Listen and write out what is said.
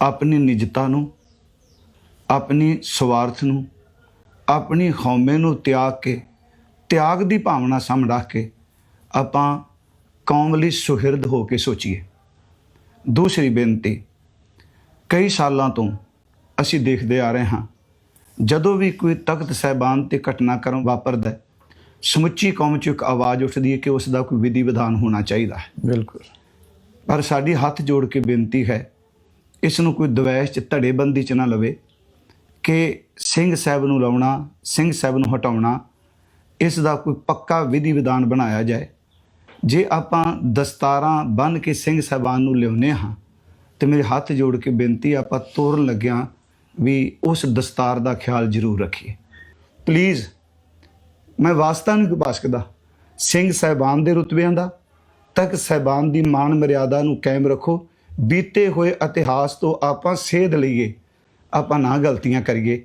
ਆਪਣੀ ਨਿਜਤਾ ਨੂੰ ਆਪਣੀ ਸਵਾਰਥ ਨੂੰ ਆਪਣੀ ਹਉਮੈ ਨੂੰ ਤਿਆਗ ਕੇ ਤਿਆਗ ਦੀ ਭਾਵਨਾ ਸਾਹਮਣੇ ਰੱਖ ਕੇ ਆਪਾਂ ਕੌਮ ਲਈ ਸੁਹਿਰਦ ਹੋ ਕੇ ਸੋਚੀਏ। ਦੂਸਰੀ ਬੇਨਤੀ ਕਈ ਸਾਲਾਂ ਤੋਂ ਅਸੀਂ ਦੇਖਦੇ ਆ ਰਹੇ ਹਾਂ ਜਦੋਂ ਵੀ ਕੋਈ ਤਖਤ ਸਹਿਬਾਨ ਤੇ ਘਟਨਾਕ੍ਰਮ ਵਾਪਰਦਾ ਹੈ ਸਮੁੱਚੀ ਕੌਮ 'ਚ ਇੱਕ ਆਵਾਜ਼ ਉੱਠਦੀ ਹੈ ਕਿ ਉਸ ਦਾ ਕੋਈ ਵਿਧੀ ਵਿਧਾਨ ਹੋਣਾ ਚਾਹੀਦਾ ਹੈ। ਬਿਲਕੁਲ। ਪਰ ਸਾਡੀ ਹੱਥ ਜੋੜ ਕੇ ਬੇਨਤੀ ਹੈ ਇਸ ਨੂੰ ਕੋਈ ਦਵੈਸ਼ ਚ ਧੜੇਬੰਦੀ ਚ ਨਾ ਲਵੇ ਕਿ ਸਿੰਘ ਸਾਹਿਬ ਨੂੰ ਲਾਉਣਾ, ਸਿੰਘ ਸਾਹਿਬ ਨੂੰ ਹਟਾਉਣਾ, ਇਸ ਦਾ ਕੋਈ ਪੱਕਾ ਵਿਧੀ ਵਿਧਾਨ ਬਣਾਇਆ ਜਾਏ। ਜੇ ਆਪਾਂ ਦਸਤਾਰਾਂ ਬੰਨ ਕੇ ਸਿੰਘ ਸਾਹਿਬਾਨ ਨੂੰ ਲਿਆਉਂਦੇ ਹਾਂ, ਤੇ ਮੇਰੇ ਹੱਥ ਜੋੜ ਕੇ ਬੇਨਤੀ ਆਪਾਂ ਤੋਰਨ ਲੱਗਿਆਂ ਵੀ ਉਸ ਦਸਤਾਰ ਦਾ ਖਿਆਲ ਜ਼ਰੂਰ ਰੱਖੀਏ। ਪਲੀਜ਼ ਮੈਂ ਵਾਸਤਾ ਨਹੀਂ ਕੋਈ ਪਾ ਸਕਦਾ ਸਿੰਘ ਸਾਹਿਬਾਨ ਦੇ ਰੁਤਬਿਆਂ ਦਾ ਤੱਕ ਸਾਹਿਬਾਨ ਦੀ ਮਾਣ ਮਰਿਆਦਾ ਨੂੰ ਕਾਇਮ ਰੱਖੋ। ਬੀਤੇ ਹੋਏ ਇਤਿਹਾਸ ਤੋਂ ਆਪਾਂ ਸੇਧ ਲਈਏ ਆਪਾਂ ਨਾ ਗਲਤੀਆਂ ਕਰੀਏ।